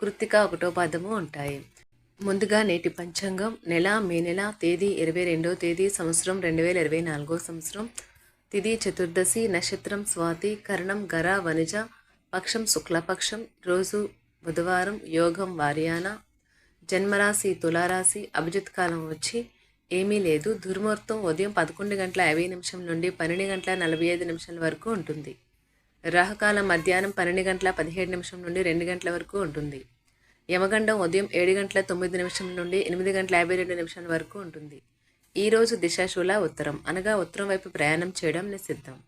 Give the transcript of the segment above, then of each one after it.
కృత్తిక ఒకటో పాదము ఉంటాయి. ముందుగా నేటి పంచాంగం. నెల మే నెల తేదీ ఇరవై రెండో తేదీ సంవత్సరం రెండు వేల ఇరవై నాలుగో సంవత్సరం. తిది చతుర్దశి నక్షత్రం స్వాతి కరణం గర వనిజ పక్షం శుక్లపక్షం. రోజు బుధవారం యోగం వార్యాన. జన్మరాశి తులారాశి అభిజిత్ కాలం వచ్చి ఏమీ లేదు. దుర్ముహూర్తం ఉదయం పదకొండు గంటల యాభై నిమిషం నుండి పన్నెండు గంటల నలభై ఐదు నిమిషాల వరకు ఉంటుంది. రాహుకాలం మధ్యాహ్నం పన్నెండు గంటల పదిహేడు నిమిషం నుండి రెండు గంటల వరకు ఉంటుంది. యమగండం ఉదయం ఏడు గంటల తొమ్మిది నిమిషం నుండి ఎనిమిది గంటల యాభై రెండు నిమిషాల వరకు ఉంటుంది. ఈరోజు దిశాశూల ఉత్తరం. అనగా ఉత్తరం వైపు ప్రయాణం చేయడం నిషిద్ధం.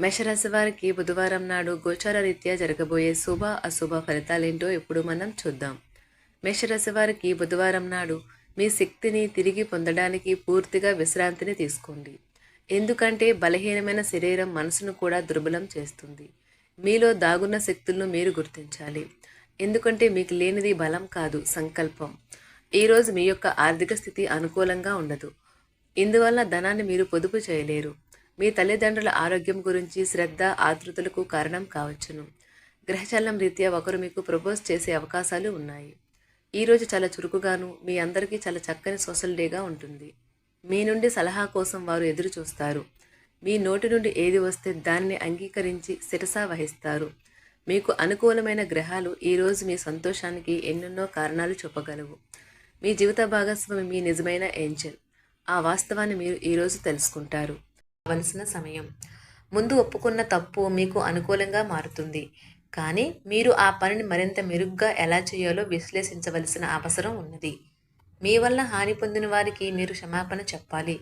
మేషరాశి వారికి బుధవారం నాడు గోచార రీత్యా జరగబోయే శుభ అశుభ ఫలితాలేంటో ఇప్పుడు మనం చూద్దాం. మేషరాశి వారికి బుధవారం నాడు మీ శక్తిని తిరిగి పొందడానికి పూర్తిగా విశ్రాంతిని తీసుకోండి. ఎందుకంటే బలహీనమైన శరీరం మనసును కూడా దుర్బలం చేస్తుంది. మీలో దాగున్న శక్తులను మీరు గుర్తించాలి. ఎందుకంటే మీకు లేనిది బలం కాదు సంకల్పం. ఈరోజు మీ యొక్క ఆర్థిక స్థితి అనుకూలంగా ఉండదు. ఇందువల్ల ధనాన్ని మీరు పొదుపు చేయలేరు. మీ తల్లిదండ్రుల ఆరోగ్యం గురించి శ్రద్ధ ఆతృతలకు కారణం కావచ్చును. గ్రహచలనం రీత్యా ఒకరు మీకు ప్రపోజ్ చేసే అవకాశాలు ఉన్నాయి. ఈరోజు చాలా చురుకుగాను మీ అందరికీ చాలా చక్కని సోషల్ డేగా ఉంటుంది. మీ నుండి సలహా కోసం వారు ఎదురు చూస్తారు. మీ నోటి నుండి ఏది వస్తే దానిని అంగీకరించి శిరసా వహిస్తారు. మీకు అనుకూలమైన గ్రహాలు ఈరోజు మీ సంతోషానికి ఎన్నెన్నో కారణాలు చెప్పగలవు మీ జీవిత భాగస్వామి మీ నిజమైన ఏంజల్. ఆ వాస్తవాన్ని మీరు ఈరోజు తెలుసుకుంటారు. కావలసిన సమయం. ముందు ఒప్పుకున్న తప్పు మీకు అనుకూలంగా మారుతుంది. కానీ మీరు ఆ పనిని మరింత మెరుగ్గా ఎలా చేయాలో విశ్లేషించవలసిన అవసరం ఉన్నది. మీ వల్ల హాని పొందిన వారికి మీరు క్షమాపణ చెప్పాలి.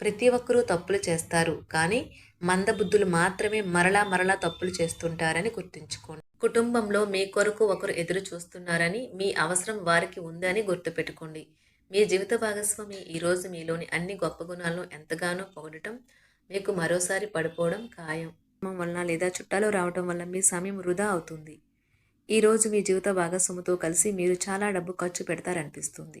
ప్రతి ఒక్కరూ తప్పులు చేస్తారు. కానీ మందబుద్ధులు మాత్రమే మరలా మరలా తప్పులు చేస్తుంటారని గుర్తుంచుకోండి. కుటుంబంలో మీ కొరకు ఒకరు ఎదురు చూస్తున్నారని మీ అవసరం వారికి ఉందని గుర్తుపెట్టుకోండి. మీ జీవిత భాగస్వామి ఈరోజు మీలోని అన్ని గొప్ప గుణాలను ఎంతగానో పొగడటం మీకు మరోసారి పడిపోవడం ఖాయం. వలన లేదా చుట్టాలు రావటం వల్ల మీ సమయం వృధా అవుతుంది. ఈరోజు మీ జీవిత భాగస్వామితో కలిసి మీరు చాలా డబ్బు ఖర్చు పెడతారనిపిస్తుంది.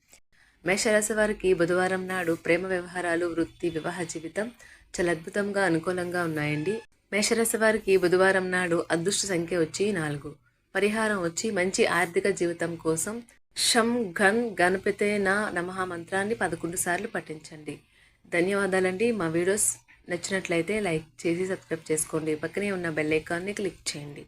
మేషరాశి వారికి బుధవారం నాడు ప్రేమ వ్యవహారాలు వృత్తి వివాహ జీవితం చాలా అద్భుతంగా అనుకూలంగా ఉన్నాయండి. మేషరాశి వారికి బుధవారం నాడు అదృష్ట సంఖ్య వచ్చి నాలుగు. పరిహారం వచ్చి మంచి ఆర్థిక జీవితం కోసం షం ఘన్ గణపతే నా నమహ మంత్రాన్ని పదకొండు సార్లు పఠించండి. ధన్యవాదాలండి. మా వీడియోస్ నచ్చినట్లయితే లైక్ చేసి సబ్స్క్రైబ్ చేసుకోండి. పక్కనే ఉన్న బెల్ ఐకాన్ని క్లిక్ చేయండి.